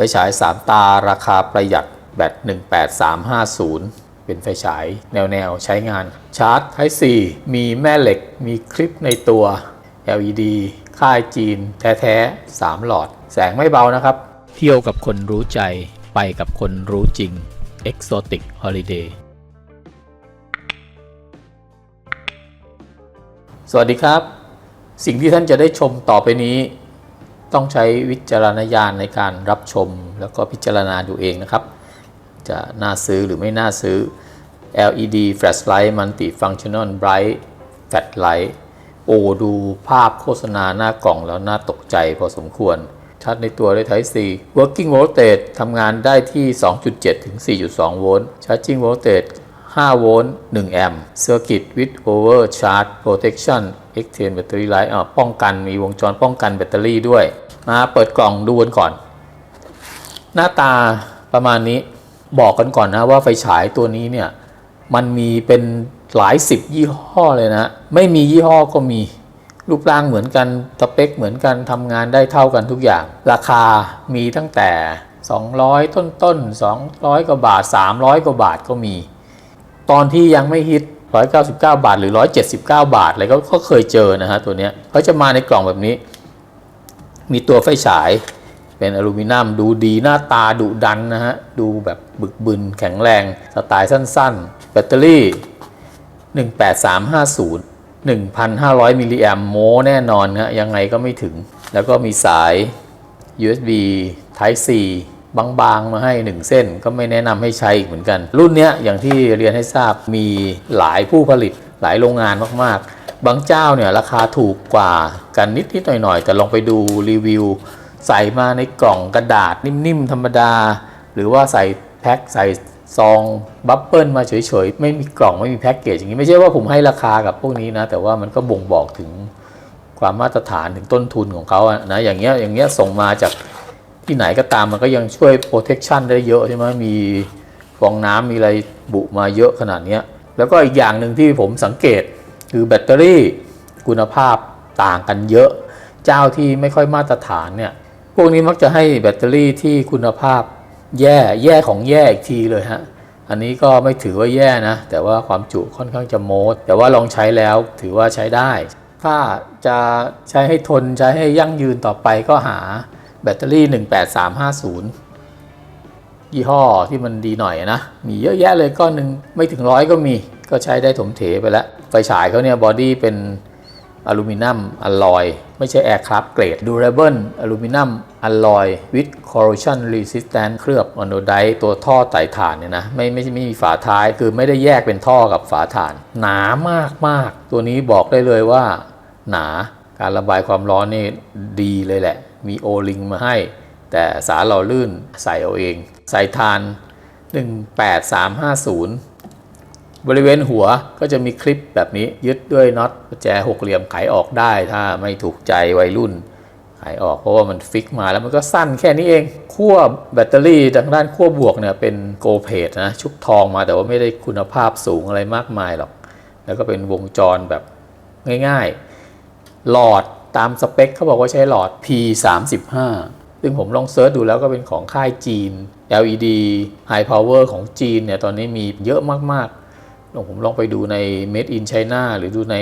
ไฟฉาย 3 ตาราคาประหยัดแบต18350 เป็นไฟฉายแนวแนวใช้งาน ชาร์จ Type C มีแม่เหล็กมีคลิปในตัว LED ค่ายจีนแท้ๆ 3 หลอด แสงไม่เบานะครับ เที่ยวกับคนรู้ใจไปกับคนรู้จริง Exotic Holiday สวัสดีครับ สิ่งที่ท่านจะได้ชมต่อไปนี้ ต้องใช้วิจารณญาณในการรับชม แล้วก็พิจารณาดูเองนะครับ จะน่าซื้อหรือไม่น่าซื้อ LED flashlight multifunctional bright flashlight โอ้ดูภาพโฆษณาหน้ากล่องแล้วน่าตกใจพอสมควรชัดในตัวได้ Type C working voltage ทำงานได้ที่ 2.7 ถึง 4.2 โวลต์ charging voltage 5 โวลต์ 1 แอมป์ circuit with overcharge protection extend battery life ป้องกันมีวงจรป้องกันแบตเตอรี่ด้วย มาเปิดกล่องดูกันก่อน หน้าตาประมาณนี้บอกกันก่อนนะว่าไฟฉายตัวนี้เนี่ย มันมีเป็นหลายสิบยี่ห้อเลยนะ ไม่มียี่ห้อก็มี รูปร่างเหมือนกันสเปคเหมือนกันทำงานได้เท่ากันทุกอย่าง ราคามีตั้งแต่ 200 ต้นต้นๆ200 กว่าบาท 300 กว่าบาทก็มี ตอนที่ยังไม่ฮิต 199 บาทหรือ 179 บาทอะไรก็เคยเจอนะฮะตัวเนี้ยเขาจะมาในกล่องแบบนี้ มีตัวไฟฉายเป็นอลูมิเนียมดูดีหน้าตาดุดันนะฮะ ดูแบบบึกบึนแข็งแรง สไตล์สั้นๆ แบตเตอรี่ 18350 1,500 มิลลิแอมโมแน่นอนฮะยังไงก็ไม่ถึง แล้วก็มีสาย USB Type C บางๆมาให้ 1 เส้นก็ไม่แนะนำให้ใช้อีกเหมือนกัน รุ่นนี้อย่างที่เรียนให้ทราบมีหลายผู้ผลิตหลายโรงงานมากๆ บางเจ้าเนี่ยราคาถูกกว่ากันนิดๆหน่อยๆ แต่ลองไปดูรีวิว ใส่มาในกล่องกระดาษนิ่มๆธรรมดา หรือว่าใส่แพ็คใส่ซองบับเปิลมาเฉยๆ ไม่มีกล่องไม่มีแพ็กเกจอย่างนี้ไม่ใช่ว่าผมให้ราคากับพวกนี้นะ แต่ว่ามันก็บ่งบอกถึงความมาตรฐานถึงต้นทุนของเขาอะนะอย่างเงี้ยอย่างเงี้ยส่งมาจาก ที่ไหนก็ตามมันก็ยังช่วย protection ได้เยอะใช่ไหมมีฟองน้ำมีอะไรบุมาเยอะขนาดนี้แล้วก็อีกอย่างหนึ่งที่ผมสังเกตคือแบตเตอรี่คุณภาพต่างกันเยอะ เจ้าที่ไม่ค่อยมาตรฐานเนี่ยพวกนี้มักจะให้แบตเตอรี่ที่คุณภาพแย่แย่ของแย่อีกทีเลยฮะอันนี้ก็ไม่ถือว่าแย่นะ แต่ว่าความจุค่อนข้างจะโมดแต่ว่าลองใช้แล้วถือว่าใช้ได้ ถ้าจะใช้ให้ทนใช้ให้ยั่งยืนต่อไปก็หา แบตเตอรี่ 18350 ยี่ห้อที่มันดีหน่อยนะ มีเยอะแยะเลยก้อนหนึ่งไม่ถึงร้อยก็มี ก็ใช้ได้ถมเถไปแล้ว ไฟฉายเขาเนี่ยบอดี้เป็นอลูมิเนียมอลลอย ไม่ใช่แอร์คราฟเกรด durable อลูมิเนียมอลลอย with corrosion resistant เคลือบอโนไดตัวท่อไต่ถ่านเนี่ยนะ ไม่ไม่ไม่มีฝาท้ายคือไม่ได้แยกเป็นท่อกับฝาถ่าน หนามากมากตัวนี้บอกได้เลยว่า หนาการระบายความร้อนนี่ดีเลยแหละ มีโอลิงมาให้ แต่สารหล่อลื่นใส่เอาเองใส่ทาน 18350 บริเวณหัวก็จะมีคลิปแบบนี้ยึดด้วยน็อตประแจหกเหลี่ยมไขออกได้ ถ้าไม่ถูกใจวัยรุ่นไขออกเพราะว่ามันฟิกมาแล้วมันก็สั้นแค่นี้เองขั้วแบตเตอรี่ทางด้านขั้วบวกเนี่ยเป็นโกลเพดนะชุบทองมาแต่ว่าไม่ได้คุณภาพสูงอะไรมากมายหรอก แล้วก็เป็นวงจรแบบง่ายๆ หลอด ตามสเปคเขาบอกว่าใช้หลอด P35 ซึ่งผมลองเซิร์ชดูแล้วก็เป็นของค่ายจีน LED High Power ของจีนเนี่ยตอนนี้มีเยอะมากๆลองผมลองไปดูใน Made in China หรือดูใน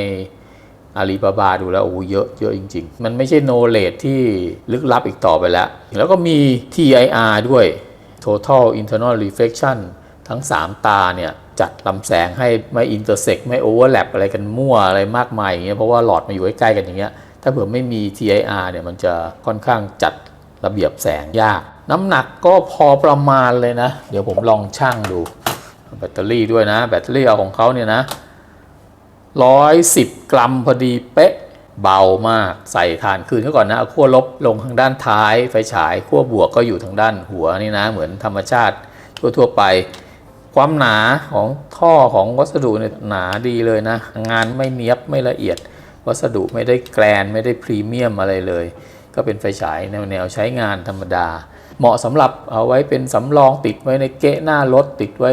อาลีบาบาดูแล้วโอ้เยอะเยอะจริง ๆ มันไม่ใช่โนเลดที่ลึกลับอีกต่อไปแล้ว แล้วก็มี TIR ด้วย Total Internal Reflection ทั้ง 3 ตาเนี่ย จัดลำแสงให้ไม่อินเตอร์เซ็กไม่โอเวอร์แลปอะไรกันมั่วอะไรมากมายอย่างเงี้ยเพราะว่าหลอดมาอยู่ใกล้ๆกันอย่างเงี้ย ถ้าเผื่อไม่มี TIR เนี่ยมันจะค่อนข้างจัดระเบียบแสงยาก น้ำหนักก็พอประมาณเลยนะ เดี๋ยวผมลองชั่งดู แบตเตอรี่ด้วยนะ แบตเตอรี่เอาของเขาเนี่ยนะ 110 กรัมพอดีเป๊ะเบามากใส่ฐานคืนเขาก่อนนะเอาขั้วลบลงทางด้านท้ายไฟฉายขั้วบวกก็อยู่ทางด้านหัวนี่นะ เหมือนธรรมชาติทั่วๆไป ความหนาของท่อของวัสดุเนี่ยหนาดีเลยนะ งานไม่เนียบไม่ละเอียด วัสดุไม่ได้แกรนไม่ได้พรีเมียมอะไรเลย ก็เป็นไฟฉายแนวๆใช้งานธรรมดา เหมาะสำหรับเอาไว้เป็นสำรองติดไว้ในเกะหน้ารถติดไว้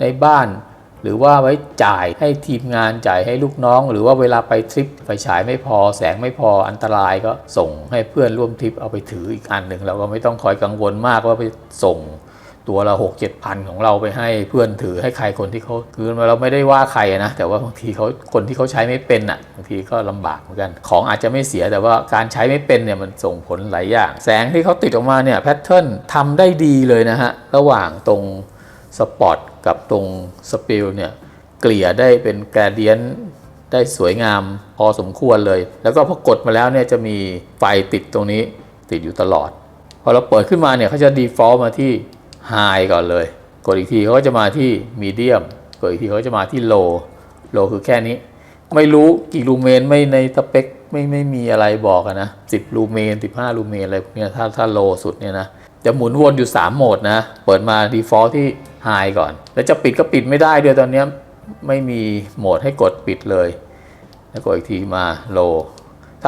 ในบ้าน หรือว่าไว้จ่ายให้ทีมงานจ่ายให้ลูกน้อง หรือว่าเวลาไปทริปไฟฉายไม่พอ แสงไม่พออันตรายก็ส่งให้เพื่อนร่วมทริปเอาไปถืออีกอันหนึ่งเราก็ไม่ต้องคอยกังวลมากว่าไปส่ง ตัวละหกเจ็ดพันของเราไปให้เพื่อนถือให้ใครคนที่เขาคือเราไม่ได้ว่าใครนะ แต่ว่าบางทีเขาคนที่เขาใช้ไม่เป็นอะบางทีก็ลำบากเหมือนกัน ของอาจจะไม่เสียแต่ว่าการใช้ไม่เป็นเนี่ยมันส่งผลหลายอย่าง แสงที่เขาติดออกมาเนี่ยแพทเทิร์นทำได้ดีเลยนะฮะ ระหว่างตรงสปอตกับตรงสปิลเนี่ยเกลี่ยได้เป็นแกรเดียนได้สวยงามพอสมควรเลย แล้วก็พอกดมาแล้วเนี่ยจะมีไฟติดตรงนี้ติดอยู่ตลอด พอเราเปิดขึ้นมาเนี่ยเขาจะ default มาที่ high ก่อนเลย กดอีกทีเขาก็จะมาที่ medium กดอีกทีเขาจะมาที่ low low คือแค่นี้ ไม่รู้กี่ลูเมนไม่ในสเปคไม่ไม่มีอะไรบอกอะนะ10ลูเมน15ลูเมนอะไรพวกนี้ถ้าถ้าโลสุดเนี่ยนะจะหมุนวนอยู่ 3 โหมดนะ เปิดมา default ที่ high ก่อน แล้วจะปิดก็ปิดไม่ได้ด้วยตอนนี้ไม่มีโหมดให้กดปิดเลย แล้วกดอีกทีมา low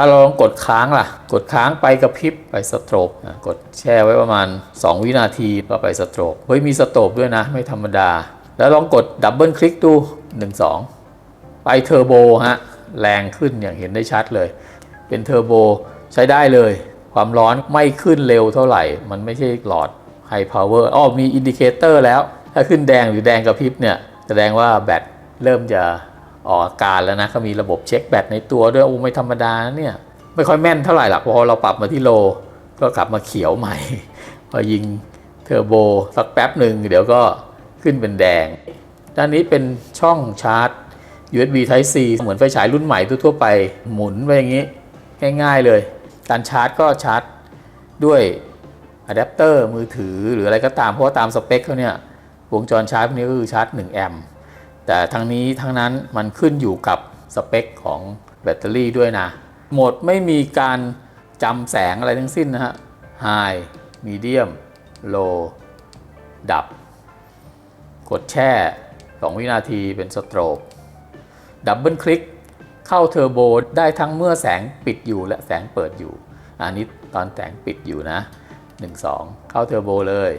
ถ้าเราลองกดค้างล่ะ กดค้างไปกระพริบไปสโตรกอะกดแช่ไว้ประมาณ 2 วินาทีก็ไปสโตรกเฮ้ยมีสโตรกด้วยนะ ไม่ธรรมดา แล้วลองกดดับเบิลคลิกดู 1 2 ไปเทอร์โบฮะแรงขึ้นอย่างเห็นได้ชัดเลย เป็นเทอร์โบใช้ได้เลย ความร้อนไม่ขึ้นเร็วเท่าไหร่ มันไม่ใช่หลอดไฮพาวเวอร์อ้อมีอินดิเคเตอร์แล้ว ถ้าขึ้นแดงหรือแดงกระพริบเนี่ยแสดงว่าแบตเริ่มจะ ออกอาการแล้วนะเขามีระบบเช็คแบตในตัวด้วยอ้ไม่ธรรมดาเนี่ยไม่ค่อยแม่นเท่าไหร่หรอกพอเราปรับมาที่โล ก็กลับมาเขียวใหม่ พอยิงเทอร์โบสักแป๊บหนึ่งเดี๋ยวก็ขึ้นเป็นแดง ด้านนี้เป็นช่องชาร์จ USB Type C เหมือนไฟฉายรุ่นใหม่ทั่วไปหมุนไปอย่างนี้ ง่ายๆเลย การชาร์จก็ชาร์จด้วยอะแดปเตอร์มือถือหรืออะไรก็ตามเพราะว่าตามสเปคเขาเนี่ยวงจรชาร์จพวกนี้ก็คือชาร์จ 1 แอมป์ แต่ทั้งนี้ทั้งนั้นมันขึ้นอยู่กับสเปคของแบตเตอรี่ด้วยนะโหมดไม่มีการจำแสงอะไรทั้งสิ้นนะฮะ High Medium Low ดับ กดแช่ 2 วินาทีเป็นสโตรกดับเบิลคลิกเข้าเทอร์โบได้ทั้งเมื่อแสงปิดอยู่และแสงเปิดอยู่ อันนี้ตอนแสงปิดอยู่นะ 1 2 เข้าเทอร์โบเลย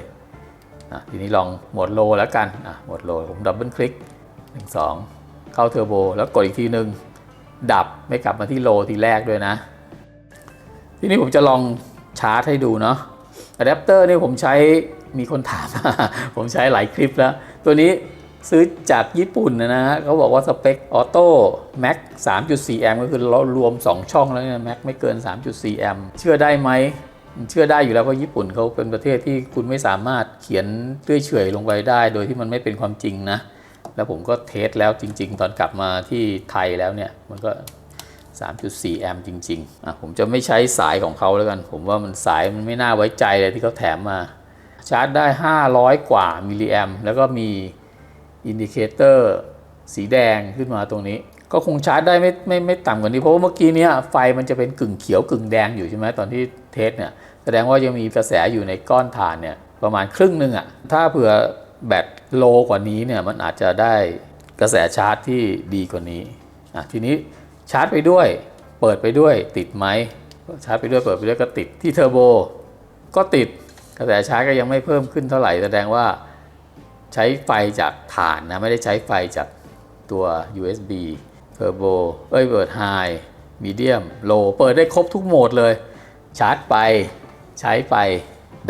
ทีนี้ลองโหมดโลแล้วกันโหมดโลผมดับเบิลคลิก 1 2 เข้าเทอร์โบ แล้วกดอีกทีหนึ่งดับไม่กลับมาที่โลทีแรกด้วยนะ ทีนี้ผมจะลองชาร์จให้ดูเนาะอะแดปเตอร์นี่ผมใช้มีคนถาม ผมใช้หลายคลิปแล้ว ตัวนี้ซื้อจากญี่ปุ่นนะฮะเขาบอกว่าสเปคออโต้แม็ก3.4 แอมป์ก็คือเรารวม 2 ช่องแล้วเนี่ยแม็กไม่เกิน 3.4 แอมป์เชื่อได้ไหม เชื่อได้อยู่แล้วเพราะญี่ปุ่นเขาเป็นประเทศที่คุณไม่สามารถเขียนเตื้อยเฉยลงไปได้ โดยที่มันไม่เป็นความจริงนะ แล้วผมก็เทสแล้วจริง ๆ ตอนกลับมาที่ไทยแล้วเนี่ย มันก็ 3.4 แอมป์จริงๆอะผมจะไม่ใช้สายของเขาแล้วกัน ผมว่ามันสายมันไม่น่าไว้ใจเลยที่เขาแถมมา ชาร์จได้ 500 กว่ามิลลิแอมป์แล้วก็มีอินดิเคเตอร์สีแดงขึ้นมาตรงนี้ ก็คงชาร์จได้ไม่ไม่ไม่ต่ำกว่านี้เพราะว่าเมื่อกี้เนี้ยไฟมันจะเป็นกึ่งเขียวกึ่งแดงอยู่ใช่ไหมตอนที่เทสเนี่ยแสดงว่ายังมีกระแสอยู่ในก้อนถ่านเนี่ยประมาณครึ่งหนึ่งอะ่ะถ้าเผื่อแบต โลกว่านี้เนี่ยมันอาจจะได้กระแสชาร์จที่ดีกว่านี้อะทีนี้ชาร์จไปด้วย เปิดไปด้วยติดไหมชาร์จไปด้วยเปิดไปด้วยก็ติดที่เทอร์โบก็ติดกระแสชาร์จก็ยังไม่เพิ่มขึ้นเท่าไหร่แสดงว่าใช้ไฟจากถ่านนะไม่ได้ใช้ไฟจากตัว USB เทอร์โบเอ้ยเปิด High Medium Low เปิดได้ครบทุกโหมดเลย ชาร์จไปใช้ไป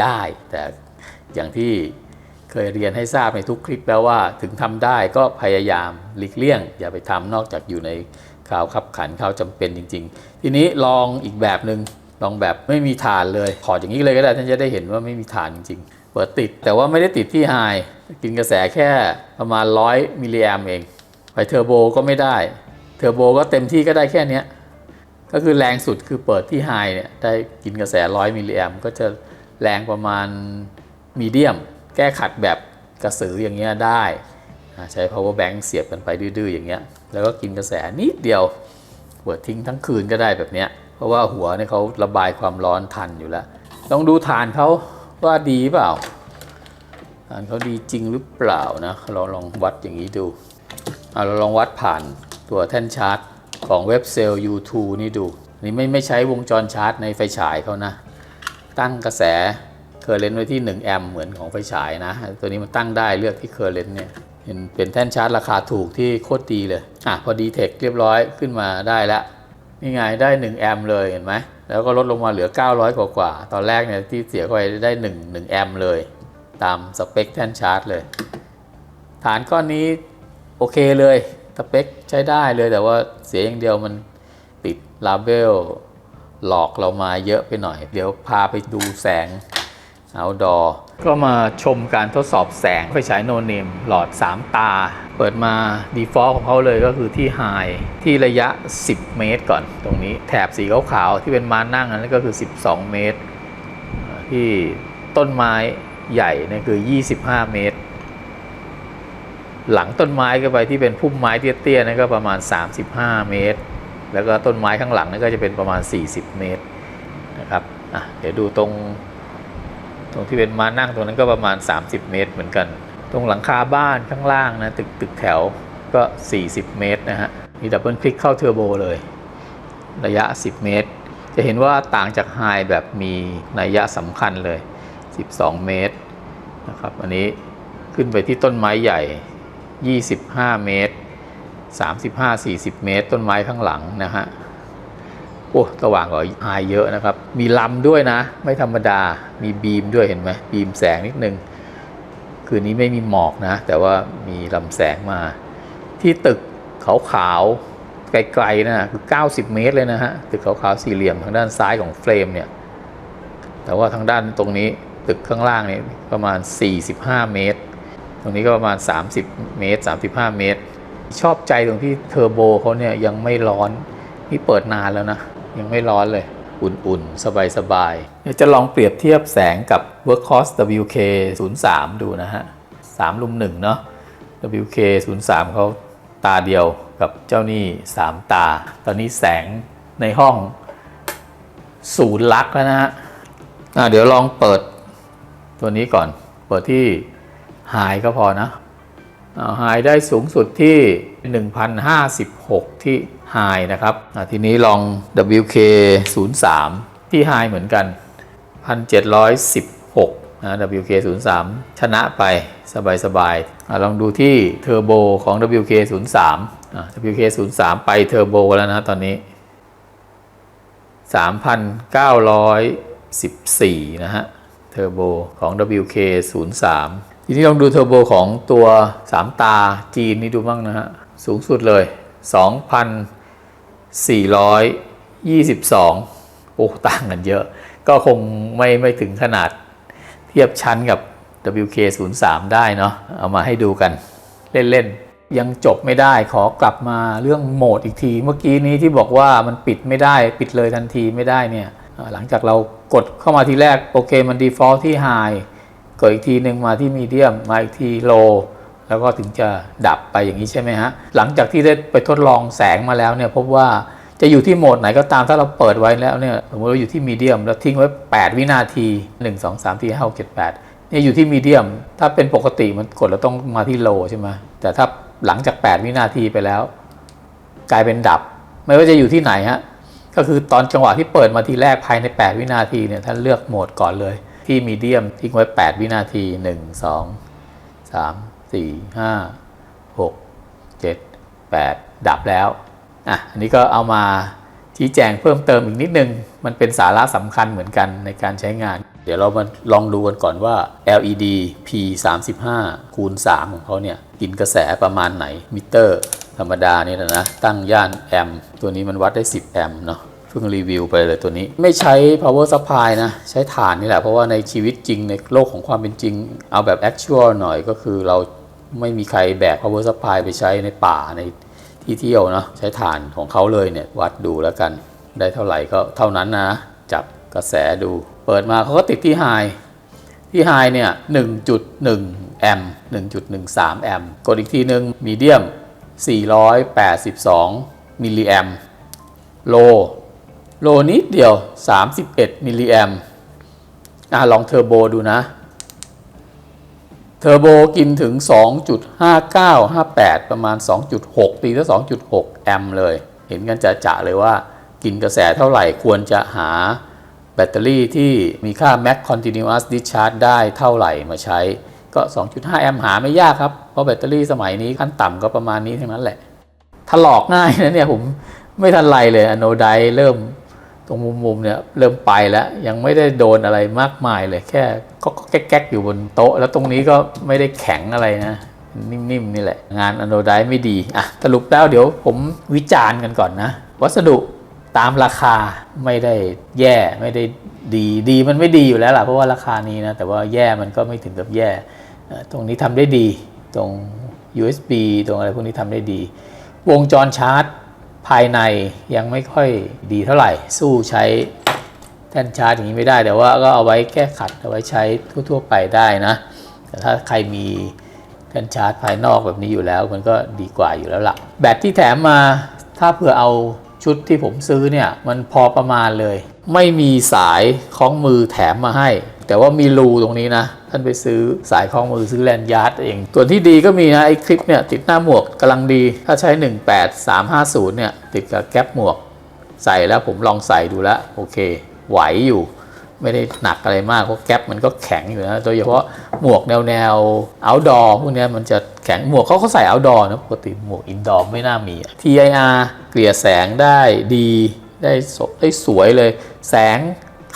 ได้ แต่อย่างที่ เคยเรียนให้ทราบในทุกคลิปแล้วว่าถึงทำได้ก็พยายามหลีกเลี่ยง อย่าไปทำนอกจากอยู่ในข่าวขับขันข่าวจำเป็นจริง ๆ ทีนี้ลองอีกแบบหนึ่งลองแบบไม่มีฐานเลยถอดอย่างนี้เลยก็ได้ท่านจะได้เห็นว่าไม่มีฐานจริง ๆ เปิดติดแต่ว่าไม่ได้ติดที่ไฮกินกระแสแค่ประมาณ 100มิลลิแอมเองไปเทอร์โบก็ไม่ได้เทอร์โบก็เต็มที่ก็ได้แค่เนี้ยก็คือแรงสุดคือเปิดที่ไฮเนี่ยได้กินกระแส 100มิลลิแอมก็จะแรงประมาณมีเดียม แก้ขัดแบบกระสืออย่างเงี้ยได้ใช้ power bank เสียบกันไปดื้อๆอย่างเงี้ยแล้วก็กินกระแสนิดเดียวเปิดทิ้งทั้งคืนก็ได้แบบเนี้ยเพราะว่าหัวเนี่ยเขาระบายความร้อนทันอยู่แล้วลองดูฐานเขาว่าดีเปล่าฐานเขาดีจริงหรือเปล่านะเราลองวัดอย่างนี้ดูเอาเราลองวัดผ่านตัวแท่นชาร์จของเว็บเซลล์ U2 นี่ดูนี่ไม่ไม่ใช้วงจรชาร์จในไฟฉายเขานะ ตั้งกระแส เคอร์เรนต์ไว้ที่ 1 แอมป์เหมือนของไฟฉายนะ ตัวนี้มันตั้งได้เลือกที่เคอร์เรนต์เนี่ยเป็นเป็นแท่นชาร์จราคาถูกที่โคตรดีเลย อะ พอดีเทคเรียบร้อยขึ้นมาได้แล้ว นี่ไงได้ 1 แอมป์เลยเห็นไหม แล้วก็ลดลงมาเหลือ 900 กว่ากว่า ตอนแรกเนี่ยที่เสียเข้าไปได้ 1 1 แอมป์เลย ตามสเปคแท่นชาร์จเลย ฐานก้อนนี้โอเคเลย สเปคใช้ได้เลยแต่ว่าเสียอย่างเดียวมันติดลาเบลหลอกเรามาเยอะไปหน่อย เดี๋ยวพาไปดูแสง outdoor ก็มาชมการทดสอบแสงไฟฉายโนเนมหลอด 3 ตา เปิดมา default ของเขาเลยก็คือที่ high ที่ระยะ 10 เมตรก่อนตรงนี้แถบสีขาวๆที่เป็นมานั่งนั้นก็คือ 12 เมตร ที่ต้นไม้ใหญ่นั่คือ 25 เมตร หลังต้นไม้ก็ไปที่เป็นพุ่มไม้เตี้ยๆนั่นก็ประมาณ 35 เมตร แล้วก็ต้นไม้ข้างหลังนั่นก็จะเป็นประมาณ 40 เมตรนะครับเดี๋ยวดูตรง ตรงที่เป็นมานั่งตรงนั้นก็ประมาณ 30 เมตรเหมือนกัน ตรงหลังคาบ้านข้างล่างนะตึกตึกแถวก็ 40 เมตรนะฮะมีดับเบิลคลิกเข้าเทอร์โบเลย ระยะ 10 เมตร จะเห็นว่าต่างจากไฮแบบมีนัยยะสำคัญเลย 12 เมตรนะครับอันนี้ขึ้นไปที่ต้นไม้ใหญ่ 25 เมตร 35-40 เมตร ต้นไม้ข้างหลังนะฮะ โอ้สว่างกว่าไฮเยอะนะครับ มีลำด้วยนะ ไม่ธรรมดา มีบีมด้วยเห็นไหมบีมแสงนิดนึง คืนนี้ไม่มีหมอกนะ แต่ว่ามีลำแสงมา ที่ตึกขาวๆไกลๆนะคือ 90 เมตรเลยนะฮะ ตึกขาวๆสี่เหลี่ยมทางด้านซ้ายของเฟรมเนี่ย แต่ว่าทางด้านตรงนี้ตึกข้างล่างนี่ประมาณ 45 เมตร ตรงนี้ก็ประมาณ 30 เมตร 35 เมตร ชอบใจตรงที่เทอร์โบเขาเนี่ยยังไม่ร้อนนี่เปิดนานแล้วนะ ยังไม่ร้อนเลย อุ่นๆ สบายๆเดี๋ยวจะลองเปรียบเทียบแสงกับ Workhorse WK 0 3ดูนะฮะ3ลุม1เนาะ WK 0 3เขาตาเดียวกับเจ้านี่ 3 ตา ตอนนี้แสงในห้องศูนย์ลักแล้วนะฮะเดี๋ยวลองเปิดตัวนี้ก่อน เปิดที่ High ก็พอนะ ไฮได้สูงสุดที่ 1,056 ที่ไฮนะครับทีนี้ลอง WK 0 3ที่ไฮเหมือนกัน 1,716นะ WK 0 3ชนะไปสบายๆลองดูที่เทอร์โบของ WK 0 3 WK 0 3ไปเทอร์โบแล้วนะตอนนี้ 3,914 นะฮะเทอร์โบของ WK 0 3 ทีนี้ลองดูเทอร์โบของตัว 3 ตาจีนนี่ดูบ้างนะฮะ สูงสุดเลย 2,422 โอ้ ต่างกันเยอะ ก็คงไม่ไม่ถึงขนาดเทียบชั้นกับ WK 0 3 ได้เนาะเอามาให้ดูกันเล่น ๆยังจบไม่ได้ขอกลับมาเรื่องโหมดอีกที เมื่อกี้นี้ที่บอกว่ามันปิดไม่ได้ปิดเลยทันทีไม่ได้เนี่ยหลังจากเรากดเข้ามาทีแรกโอเคมัน default ที่ high กิดอีกทีหนึ่งมาที่มีเดียมมาอีกที low แล้วก็ถึงจะดับไปอย่างนี้ใช่ไหมฮะหลังจากที่ได้ไปทดลองแสงมาแล้วเนี่ยพบว่าจะอยู่ที่โหมดไหนก็ตามถ้าเราเปิดไว้แล้วเนี่ยสมมติเราอยู่ที่มีเดียมแล้วทิ้งไว้ 8 วินาที 1 2 3 4 5 6 7 8เนี่ยอยู่ที่มีเดียม ถ้าเป็นปกติมันกดแล้วต้องมาที่ low ใช่ไหมแต่ถ้าหลังจาก 8 วินาทีไปแล้ว กลายเป็นดับ ไม่ว่าจะอยู่ที่ไหนฮะก็คือตอนจังหวะที่เปิดมาทีแรกภายใน 8 วินาทีเนี่ยท่านเลือกโหมดก่อนเลย ที่มีเดียมทิ้งไว้ 8 วินาที 1 2 3 4 5 6 7 8 ดับแล้วอะอันนี้ก็เอามาชี้แจงเพิ่มเติมอีกนิดนึง มันเป็นสาระสำคัญเหมือนกันในการใช้งาน เดี๋ยวเรามาลองดูกันก่อนว่า LED P 3 5 คูณ 3 ของเขาเนี่ย กินกระแสประมาณไหนมิเตอร์ธรรมดานี่แหละนะ ตั้งย่านแอมป์ตัวนี้มันวัดได้ 10 แอมป์เนาะ เพิ่งรีวิวไปเลยตัวนี้ ไม่ใช้ power supply นะ ใช้ถ่านนี่แหละ เพราะว่าในชีวิตจริงในโลกของความเป็นจริง เอาแบบ actual หน่อยก็คือเราไม่มีใครแบก power supply ไปใช้ในป่าในที่เที่ยวเนาะใช้ถ่านของเขาเลยเนี่ย วัดดูแล้วกันได้เท่าไหร่ก็เท่านั้นนะ จับกระแสดู เปิดมาเขาก็ติดที่ high ที่ high เนี่ย1.1 แอมป์1.13 แอมป์กดอีกทีหนึ่ง medium 482 มิลลิแอมป์ low โลนิดเดียว 31 มิลลิแอมอะลองเทอร์โบดูนะ เทอร์โบกินถึง 2.5958 ประมาณ 2.6 ตีถ้า2.6 แอมเลย เห็นกันจะจะเลยว่ากินกระแสเท่าไหร่ควรจะหาแบตเตอรี่ที่มีค่า Max Continuous Discharge ได้เท่าไหร่มาใช้ ก็ 2.5 แอมหาไม่ยากครับ เพราะแบตเตอรี่สมัยนี้ขั้นต่ำก็ประมาณนี้ทั้งนั้นแหละถลอกง่ายนะเนี่ยผมไม่ทันไรเลยอโนไดเริ่ม ตรงมุมๆเนี่ยเริ่มไปแล้ว ยังไม่ได้โดนอะไรมากมายเลย แค่ก็แก๊กๆอยู่บนโต๊ะ แล้วตรงนี้ก็ไม่ได้แข็งอะไรนะ นิ่มๆนี่แหละ งานอโนไดไม่ดีอะสรุปแล้วเดี๋ยวผมวิจารณ์กันก่อนนะ วัสดุตามราคาไม่ได้แย่ไม่ได้ดีดีมันไม่ดีอยู่แล้วล่ะเพราะว่าราคานี้นะ แต่ว่าแย่มันก็ไม่ถึงกับแย่ ตรงนี้ทำได้ดีตรง USB ตรงอะไรพวกนี้ทำได้ดี วงจรชาร์จ ภายในยังไม่ค่อยดีเท่าไหร่ สู้ใช้แท่นชาร์จอย่างนี้ไม่ได้ แต่ว่าก็เอาไว้แก้ขัดเอาไว้ใช้ทั่ว ๆ ไปได้นะ แต่ถ้าใครมีแท่นชาร์จภายนอกแบบนี้อยู่แล้วมันก็ดีกว่าอยู่แล้วล่ะ แบตที่แถมมาถ้าเผื่อเอาชุดที่ผมซื้อเนี่ยมันพอประมาณเลย ไม่มีสายคล้องมือแถมมาให้ แต่ว่ามีรูตรงนี้นะ ท่านไปซื้อสายคล้องมือซื้อแลนยาร์ดเอง ส่วนที่ดีก็มีนะไอ้คลิปเนี่ยติดหน้าหมวกกำลังดี ถ้าใช้ 18350 เนี่ยติดกับแก๊ปหมวก ใส่แล้วผมลองใส่ดูแล้วโอเค ไหวอยู่ ไม่ได้หนักอะไรมากเพราะแก๊ปมันก็แข็งอยู่นะ โดยเฉพาะหมวกแนวแนว outdoor พวกเนี้ยมันจะแข็งหมวกเขาเขาใส่ outdoor นะปกติหมวก indoor ไม่น่ามี TIR เกลี่ยแสงได้ดีได้สได้สวยเลย แสง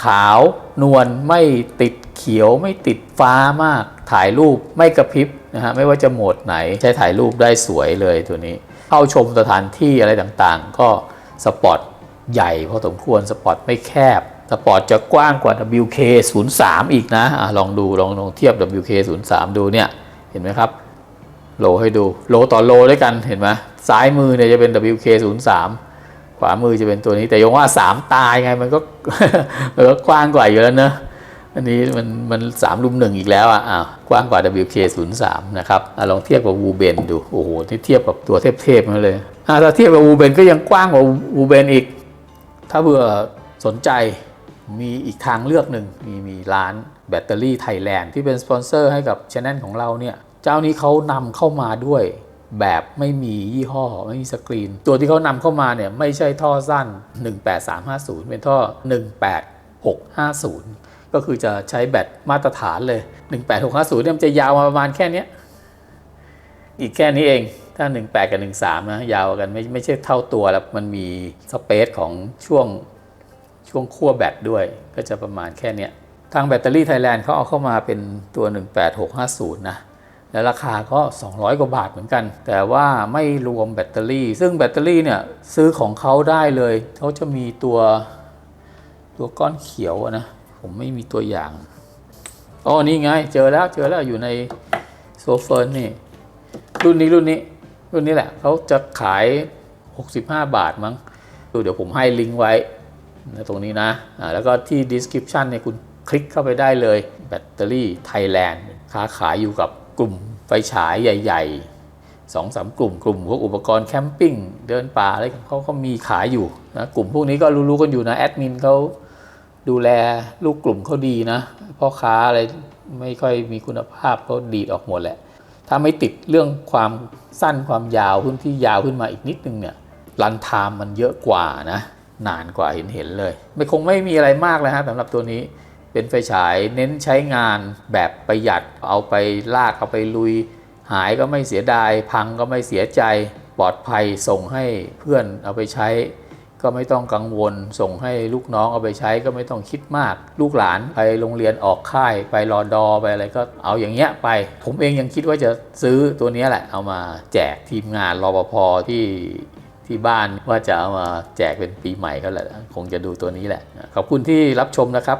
ขาวนวลไม่ติดเขียวไม่ติดฟ้ามาก ถ่ายรูปไม่กระพริบนะฮะไม่ว่าจะโหมดไหนใช้ถ่ายรูปได้สวยเลยตัวนี้ เข้าชมสถานที่อะไรต่างๆ ก็สปอตใหญ่พอสมควรสปอตไม่แคบสปอร์ตจะกว้างกว่า WK 0 3อีกนะอะลองดูลองลองเทียบ WK 0 3ดูเนี่ยเห็นไหมครับโลให้ดูโลต่อโลด้วยกันเห็นไหมซ้ายมือเนี่ยจะเป็น WK 0 3 ขวามือจะเป็นตัวนี้ แต่ยงว่า3ตายไงมันก็มันก็กว้างกว่าอยู่แล้วเนอะอันนี้มันมันสามลุมหนึ่งอีกแล้วอะอ้ากว้างกว่า WK 0 3 นะครับอลองเทียบกับวูเบนดูโอ้โหที่เทียบกับตัวเทพๆมาเลยอะถ้าเทียบกับวูเบนก็ยังกว้างกว่าวูเบนอีก ถ้าเผื่อสนใจมีอีกทางเลือกหนึ่งมีมีร้านแบตเตอรี่ไทยแลนด์ที่เป็นสปอนเซอร์ให้กับช anel ของเราเนี่ย เจ้านี้เขานำเข้ามาด้วย แบบไม่มียี่ห้อ ไม่มีสกรีน ตัวที่เขานำเข้ามาเนี่ยไม่ใช่ท่อสั้น 18350 เป็นท่อ 18650 ก็คือจะใช้แบตมาตรฐานเลย 18650เนี่ยมันจะยาวมาประมาณแค่นี้อีกแค่นี้เองถ้า 18 กับ 13 นะ ยาวกันไม่ไม่ใช่เท่าตัวแล้ว มันมีสเปซของช่วงช่วงขั้วแบตด้วย ก็จะประมาณแค่นี้ทางแบตเตอรี่ไทยแลนด์เขาเอาเข้ามาเป็นตัว 18650 นะ แล้วราคาก็ 200 กว่าบาทเหมือนกัน แต่ว่าไม่รวมแบตเตอรี่ ซึ่งแบตเตอรี่เนี่ยซื้อของเขาได้เลย เขาจะมีตัวตัวก้อนเขียวนะ ผมไม่มีตัวอย่างอ๋อนี่ไง เจอแล้วเจอแล้วอยู่ในโซเฟิร์นนี่ รุ่นนี้รุ่นนี้ รุ่นนี้แหละเขาจะขาย 65 บาทมั้งดูเดี๋ยวผมให้ลิงก์ไว้นะตรงนี้นะอ่าแล้วก็ที่ description เนี่ยคุณคลิกเข้าไปได้เลยแบตเตอรี่ไทยแลนด์ค้าขายอยู่กับ กลุ่มไฟฉายใหญ่ ๆสองสามกลุ่มกลุ่มพวกอุปกรณ์แคมปิ้งเดินป่าอะไรเขาเขามีขายอยู่นะกลุ่มพวกนี้ก็รู้ๆกันอยู่นะแอดมินเขาดูแลลูกกลุ่มเขาดีนะพ่อค้าอะไรไม่ค่อยมีคุณภาพเขาดีดออกหมดแหละ ถ้าไม่ติดเรื่องความสั้นความยาวพื้นที่ยาวขึ้นมาอีกนิดนึงเนี่ยรันไทม์มันเยอะกว่านะนานกว่าเห็นเห็นเลย ไม่คงไม่มีอะไรมากเลยฮะสำหรับตัวนี้ เป็นไฟฉายเน้นใช้งานแบบประหยัดเอาไปลากเอาไปลุย หายก็ไม่เสียดาย พังก็ไม่เสียใจปลอดภัยส่งให้เพื่อนเอาไปใช้ ก็ไม่ต้องกังวล ส่งให้ลูกน้องเอาไปใช้ก็ไม่ต้องคิดมาก ลูกหลานไปโรงเรียนออกค่ายไปรอดอไปอะไรก็เอาอย่างเงี้ยไป ผมเองยังคิดว่าจะซื้อตัวนี้แหละ เอามาแจกทีมงานรปภที่ที่บ้านว่าจะเอามาแจกเป็นปีใหม่ก็แหละคงจะดูตัวนี้แหละ ขอบคุณที่รับชมนะครับ